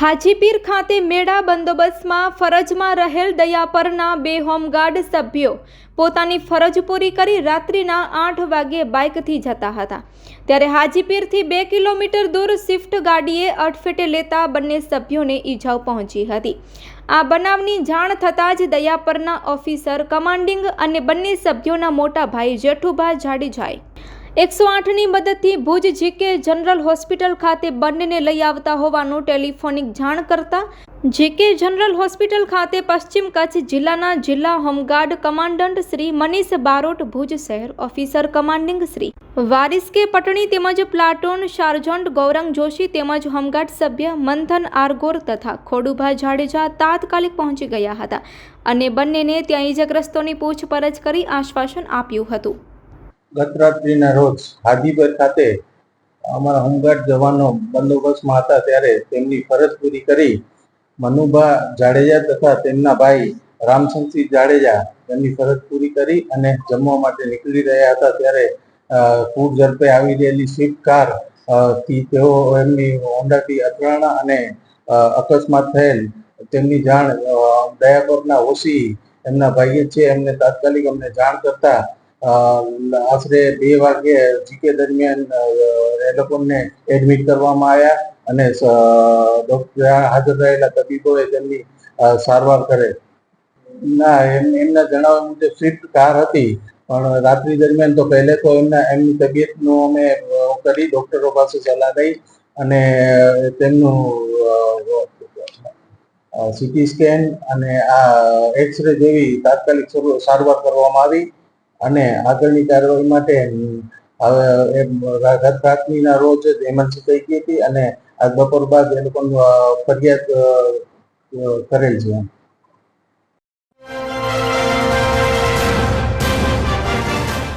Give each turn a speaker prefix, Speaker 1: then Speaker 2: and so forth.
Speaker 1: હાજીપીર ખાતે મેળા બંદોબસ્તમાં ફરજમાં રહેલ દયાપરના બે હોમગાર્ડ સભ્યો પોતાની ફરજ પૂરી કરી રાત્રિના આઠ વાગ્યે બાઇકથી જતા હતા. ત્યારે હાજીપીરથી બે કિલોમીટર દૂર સ્વિફ્ટ ગાડીએ અડફેટે લેતા બંને સભ્યોને ઈજાઓ પહોંચી હતી. આ બનાવની જાણ થતાં જ દયાપરના ઓફિસર, કમાન્ડિંગ અને બંને સભ્યોના મોટા ભાઈ જેઠુભા જાડેજાએ એકસો આઠની મદદથી ભુજ જીકે જનરલ હોસ્પિટલ ખાતે બંનેને લઈ આવતા હોવાનું ટેલિફોનિક જાણ કરતા જીકે જનરલ હોસ્પિટલ ખાતે પશ્ચિમ કચ્છ જિલ્લાના જિલ્લા home guard commandant Shri Manish Barot, Bhuj શહેર ઓફિસર કમાન્ડિંગ શ્રી વારિસ કે પટણી તેમજ પ્લાટૂન સાર્જન્ટ ગૌરંગ જોશી તેમજ હોમગાર્ડ સભ્ય મંથન આરગોર તથા ખોડુભા જાડેજા તાત્કાલિક પહોંચી ગયા હતા અને બંનેને ત્યાં ઈજાગ્રસ્તોની પૂછપરછ કરી આશ્વાસન આપ્યું હતું.
Speaker 2: ગત રાત્રિના રોજ હાજીપર ખાતે અમારા હોમગાર્ડ જવાનો બંદોબસ્તમાં હતા ત્યારે તેમની ફરજ પૂરી કરી મનુભા જાડેજા તથા તેમના ભાઈ રામસિંહસિંહ જાડેજા તેમની ફરજ પૂરી કરી અને જમવા માટે નીકળી રહ્યા હતા ત્યારે ફૂડ ઝડપે આવી રહેલી સ્વિફ્ટ કારથી તેઓ એમની હોન્ડાથી અથડાણા અને અકસ્માત થયેલ. તેમની જાણ દયાપરના ઓસી એમના ભાઈએ છે. એમને તાત્કાલિક અમને જાણ કરતા આશરે બે વાગે જીકે દરમિયાન એ લોકોને એડમિટ કરવામાં આવ્યા અને ડોક્ટર હાજર રહેલા તબીબોએ તેમની સારવાર કરે. ના, એમ- એમના જણાવ્યા મુજબ સ્વિફ્ટ કાર હતી, પણ રાત્રિ દરમિયાન તો પહેલે તો એમના, એમની તબિયતનું અમે કરી ડોક્ટરો પાસે સલાહ લઈ અને તેમનું સીટી સ્કેન અને આ એક્સરે જેવી તાત્કાલિક સારવાર કરવામાં આવી. અને આગળની કાર્યવાહી માટે હવે ગત રાત્રિના રોજ જ એમરજન્સી થઈ ગઈ હતી અને આજ બપોર બાદ એ લોકોનું ફરિયાદ કરેલ છે.